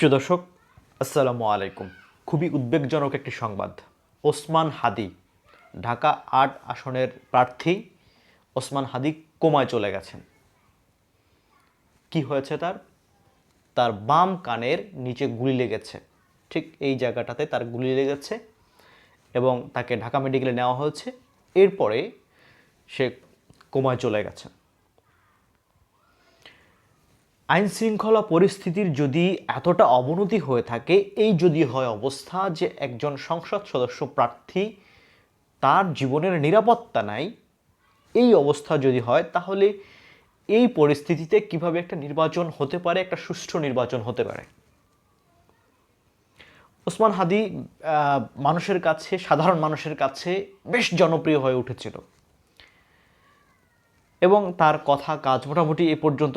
প্রিয় দর্শক, আসসালামু আলাইকুম। খুবই উদ্বেগজনক একটি সংবাদ। ওসমান হাদি, ঢাকা আট আসনের প্রার্থী ওসমান হাদি কোমায় চলে গেছেন। কি হয়েছে তার? তার বাম কানের নিচে গুলি লেগেছে। ঠিক এই জায়গাটাতে তার গুলি লেগেছে এবং তাকে ঢাকা মেডিকেলে নেওয়া হয়েছে। এরপরে সে কোমায় চলে গেছে আইন শৃঙ্খলা পরিস্থিতির যদি এতটা অবনতি হয়ে থাকে, এই যদি হয় অবস্থা যে একজন সংসদ সদস্য প্রার্থী তার জীবনের নিরাপত্তা নাই, এই অবস্থা যদি হয়, তাহলে এই পরিস্থিতিতে কীভাবে একটা নির্বাচন হতে পারে, একটা সুষ্ঠু নির্বাচন হতে পারে? ওসমান হাদি মানুষের কাছে, সাধারণ মানুষের কাছে বেশ জনপ্রিয় হয়ে উঠেছিল। এবং তার কথা কাজ মোটামুটি এ পর্যন্ত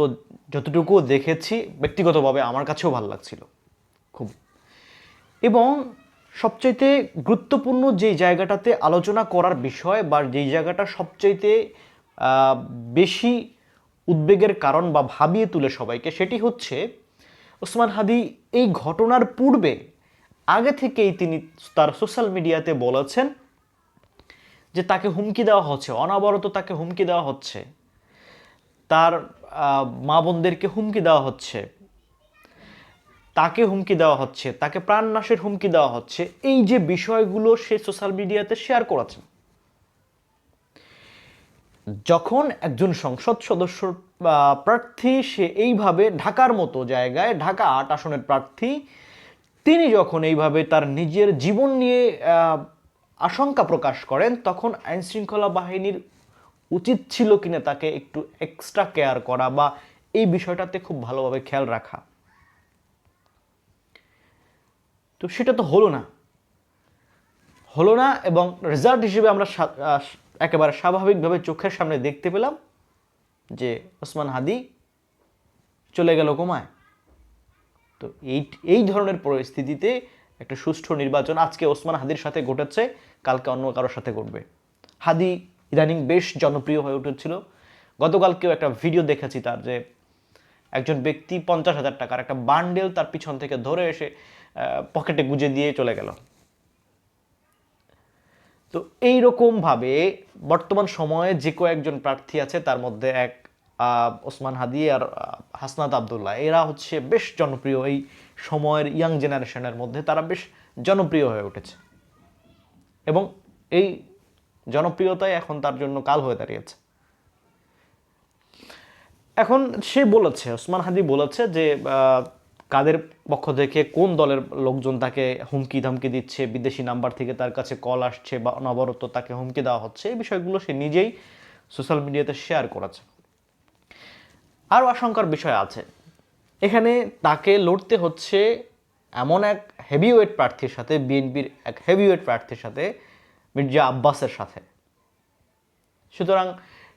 যতটুকু দেখেছি, ব্যক্তিগতভাবে আমার কাছেও ভালো লাগছিল, খুব। এবং সবচাইতে গুরুত্বপূর্ণ যে জায়গাটাতে আলোচনা করার বিষয় বা যেই জায়গাটা সবচাইতে বেশি উদ্বেগের কারণ বা ভাবিয়ে তুলে সবাইকে, সেটি হচ্ছে ওসমান হাদি এই ঘটনার পূর্বে আগে থেকেই তিনি তার সোশ্যাল মিডিয়াতে বলেছেন যে তাকে হুমকি দেওয়া হচ্ছে, অনাবরত তাকে হুমকি দেওয়া হচ্ছে, তার মা বোনদেরকে হুমকি দেওয়া হচ্ছে, তাকে হুমকি দেওয়া হচ্ছে, তাকে প্রাণনাশের হুমকি দেওয়া হচ্ছে, এই যে বিষয়গুলো সে সোশ্যাল মিডিয়াতে শেয়ার করেছেন যখন একজন সংসদ সদস্য প্রার্থী সে এইভাবে ঢাকার মতো জায়গায়, ঢাকা আট আসনের প্রার্থী, তিনি যখন এইভাবে তার নিজের জীবন নিয়ে আশঙ্কা প্রকাশ করেন, তখন আইন শৃঙ্খলা বাহিনীর উচিত ছিল কিনা তাকে একটু এক্সট্রা কেয়ার করা বা এই বিষয়টাতে খুব ভালোভাবে খেয়াল রাখা। তো সেটা তো হলো না। হলো না এবং রেজাল্ট হিসেবে আমরা একেবারে স্বাভাবিকভাবে চোখের সামনে দেখতে পেলাম যে ওসমান হাদি চলে গেল কোমায়। তো এই এই ধরনের পরিস্থিতিতে একটা সুষ্ঠু নির্বাচন আজকে ওসমান হাদির সাথে ঘটেছে, কালকে অন্য কারোর সাথে ঘটবে। হাদি ইদানিং বেশ জনপ্রিয় হয়ে উঠেছিল। গতকালকেও একটা ভিডিও দেখেছি তার যে একজন ব্যক্তি পঞ্চাশ হাজার টাকার একটা বান্ডেল তার পিছন থেকে ধরে এসে পকেটে গুজে দিয়ে চলে গেল। তো এই ভাবে বর্তমান সময়ে যে কয়েকজন প্রার্থী আছে তার মধ্যে এক ওসমান হাদি আর হাসনাত আবদুল্লাহ, এরা হচ্ছে বেশ জনপ্রিয় এই সময়ের ইয়াং জেনারেশনের মধ্যে, তারা বেশ জনপ্রিয় হয়ে উঠেছে। এবং এই জনপ্রিয়তাই এখন তার জন্য কাল হয়ে দাঁড়িয়েছে। এখন সে বলেছে, ওসমান হাদি বলেছে যে কাদের পক্ষ থেকে কোন দলের লোকজন তাকে হুমকি ধামকি দিচ্ছে, বিদেশি নাম্বার থেকে তার কাছে কল আসছে বা অনবরত তাকে হুমকি দেওয়া হচ্ছে, এই বিষয়গুলো সে নিজেই সোশ্যাল মিডিয়াতে শেয়ার করেছে। আরও আশঙ্কার বিষয় আছে। এখানে তাকে লড়তে হচ্ছে এমন এক হেভিওয়েট প্রার্থীর সাথে, বিএনপির এক হেভিওয়েট প্রার্থীর সাথে, মির্জা আব্বাসের সাথে। সুতরাং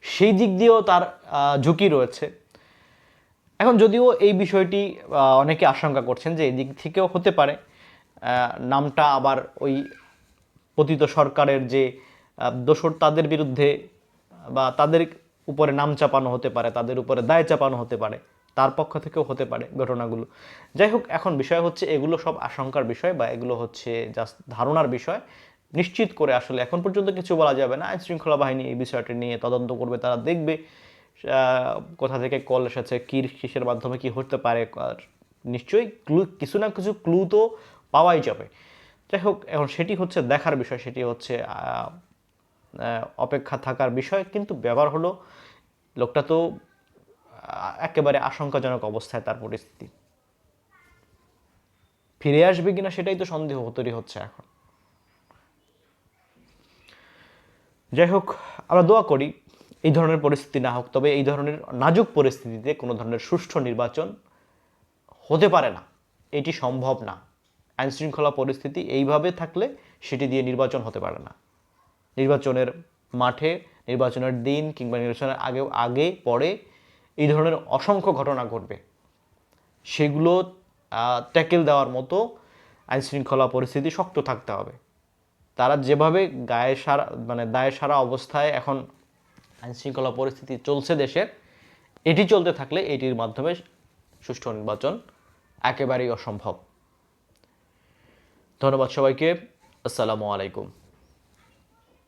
সেই দিক দিয়েও তার ঝুঁকি রয়েছে। এখন যদিও এই বিষয়টি অনেকে আশঙ্কা করছেন যে এই দিক থেকেও হতে পারে নামটা আবার ওই পতিত সরকারের যে দোসর তাদের বিরুদ্ধে বা তাদের উপরে নাম চাপানো হতে পারে, তাদের উপরে দায় চাপানো হতে পারে, তার পক্ষ থেকেও হতে পারে ঘটনাগুলো। যাই হোক, এখন বিষয় হচ্ছে এগুলো সব আশঙ্কার বিষয় বা এগুলো হচ্ছে জাস্ট ধারণার বিষয়। নিশ্চিত করে আসলে এখন পর্যন্ত কিছু বলা যাবে না। আইন শৃঙ্খলা বাহিনী এই বিষয়টি নিয়ে তদন্ত করবে, তারা দেখবে কোথা থেকে কল এসেছে, কী কিসের মাধ্যমে কি হতে পারে, আর নিশ্চয়ই ক্লু, কিছু না কিছু ক্লু তো পাওয়াই যাবে। যাই হোক, এখন সেটি হচ্ছে দেখার বিষয়, সেটি হচ্ছে অপেক্ষা থাকার বিষয়, কিন্তু ব্যাপার হলো লোকটা তো একেবারে আশঙ্কাজনক অবস্থায় তার পরিস্থিতি। ফিরে আসবে কিনা সেটাই তো সন্দেহ তৈরি হচ্ছে এখন। যাই হোক, আমরা দোয়া করি এই ধরনের পরিস্থিতি না হোক, তবে এই ধরনের নাজুক পরিস্থিতিতে কোনো ধরনের সুষ্ঠু নির্বাচন হতে পারে না। এটি সম্ভব না। আইনশৃঙ্খলা পরিস্থিতি এইভাবে থাকলে সেটি দিয়ে নির্বাচন হতে পারে না। নির্বাচনের মাঠে, নির্বাচনের দিন কিংবা নির্বাচনের আগে আগে, পরে এই ধরনের অসংখ্য ঘটনা ঘটবে। সেগুলো ট্যাকেল দেওয়ার মতো আইন শৃঙ্খলা পরিস্থিতি শক্ত থাকতে হবে। তারা যেভাবে গায়ে সারা মানে দায়ে সারা অবস্থায় এখন আইন শৃঙ্খলা পরিস্থিতি চলছে দেশের, এটি চলতে থাকলে এটির মাধ্যমে সুষ্ঠু নির্বাচন একেবারেই অসম্ভব। ধন্যবাদ সবাইকে। আসসালামু আলাইকুম।